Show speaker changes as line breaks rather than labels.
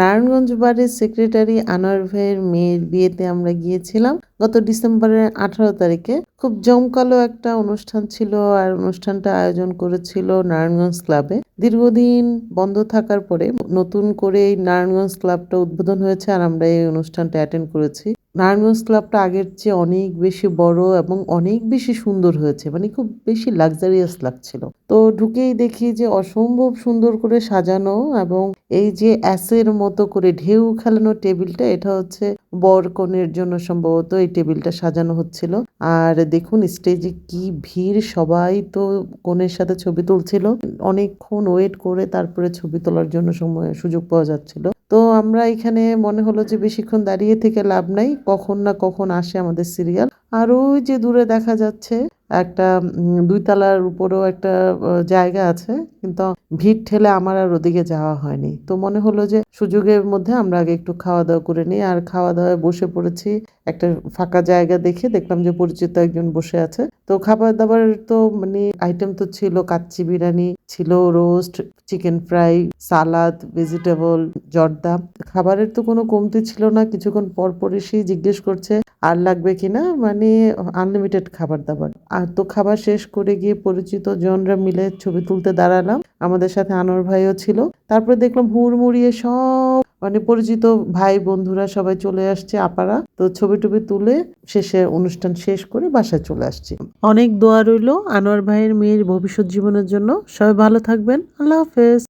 নারায়ণগঞ্জ বারের সেক্রেটারি আনোয়ার ভাইয়ের মেয়ের বিয়েতে আমরা গিয়েছিলাম। গত ডিসেম্বরের আঠারো তারিখে খুব জমকালো একটা অনুষ্ঠান ছিল আর অনুষ্ঠানটা আয়োজন করেছিল নারায়ণগঞ্জ ক্লাবে দীর্ঘদিন বন্ধ থাকার পরে নতুন করে এই নারায়ণগঞ্জ ক্লাবটা উদ্বোধন হয়েছে আর আমরা এই অনুষ্ঠানটা অ্যাটেন্ড করেছি। নারায়ণগঞ্জ ক্লাবটা আগের চেয়ে অনেক বেশি বড় এবং অনেক বেশি সুন্দর হয়েছে মানে খুব বেশি লাক্সারিয়াস লাগছিল। তো ঢুকেই দেখি যে অসম্ভব সুন্দর করে সাজানো এবং এই যে অ্যাসের মতো করে ঢেউ খেলানো টেবিলটা, এটা হচ্ছে বর কনের জন্য সম্ভবত এই টেবিলটা সাজানো হচ্ছিল। আর দেখুন স্টেজে কি ভিড়, সবাই তো কনের সাথে ছবি তুলছিল। অনেকক্ষণ ওয়েট করে তারপরে ছবি তোলার জন্য সময়, সুযোগ পাওয়া যাচ্ছিল। তো আমরা এখানে মনে হলো যে বেশিক্ষণ দাঁড়িয়ে থেকে লাভ নাই কখন না কখন আসে আমাদের সিরিয়াল। আর ওই যে দূরে দেখা যাচ্ছে একটা উম, দুই তলার উপরেও একটা জায়গা আছে কিন্তু ভিড় ঠেলে আমার আর ওদিকে যাওয়া হয়নি। তো মনে হলো যে সুযোগের মধ্যে আমরা আগে একটু খাওয়া দাওয়া করে নিই। আর খাওয়া দাওয়ায় বসে পড়েছি একটা ফাঁকা জায়গা দেখে দেখলাম যে পরিচিত একজন বসে আছে। তো খাবার দাবার তো মানে আইটেম তো ছিল কাচ্চি বিরিয়ানি, ছিল roast chicken fry salad vegetable zarda. খাবারের তো কোনো কমতি ছিল না, কিছুক্ষণ পর পর এসেই জিজ্ঞেস করছে, আর লাগবে কিনা মানে আনলিমিটেড খাবার দাবার আর তো খাবার শেষ করে গিয়ে পরিচিত জনরা মিলে ছবি তুলতে দাঁড়ালাম। আমাদের সাথে আনোয়ার ভাইও ছিল। তারপরে দেখলাম হুড়মুড়িয়ে সব মানে পরিচিত ভাই বন্ধুরা সবাই চলে আসছে, আপারা। তো ছবি টবি তুলে শেষে অনুষ্ঠান শেষ করে বাসায় চলে আসছে। অনেক দোয়া রইল আনোয়ার ভাইয়ের মেয়ের ভবিষ্যৎ জীবনের জন্য। সবাই ভালো থাকবেন। আল্লাহ হাফেজ।